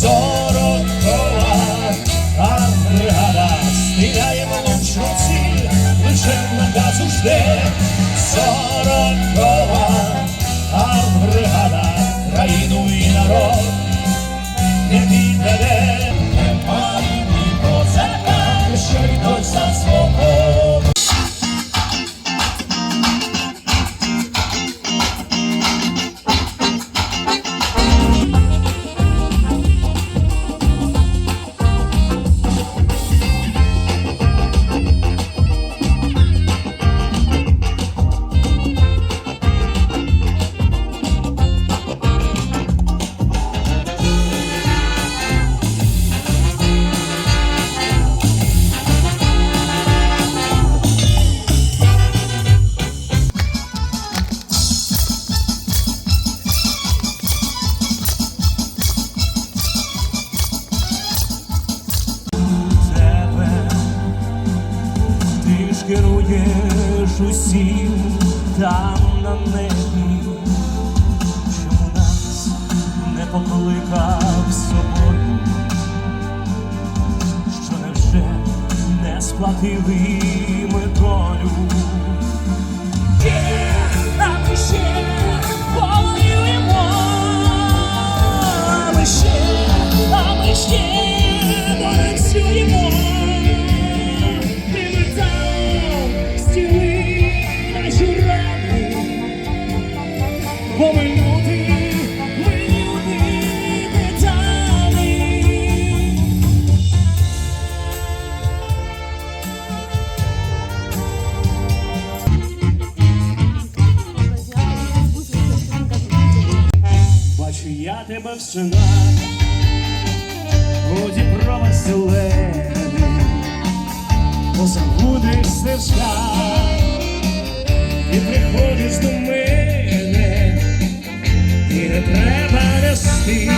сорокова, а бригада стріляє влучну ціль, лише наказу жде сорокова, а бригада країну і народ. Не підведе, пані козака, що й до за свого. Керуєш усім там на небі, чому нас не покликав собою, що невже не сплатили ми долю. А ми ще я тебе в шинах, годі про веселений, позабудеш стежка, і приходиш до мене, і не треба нести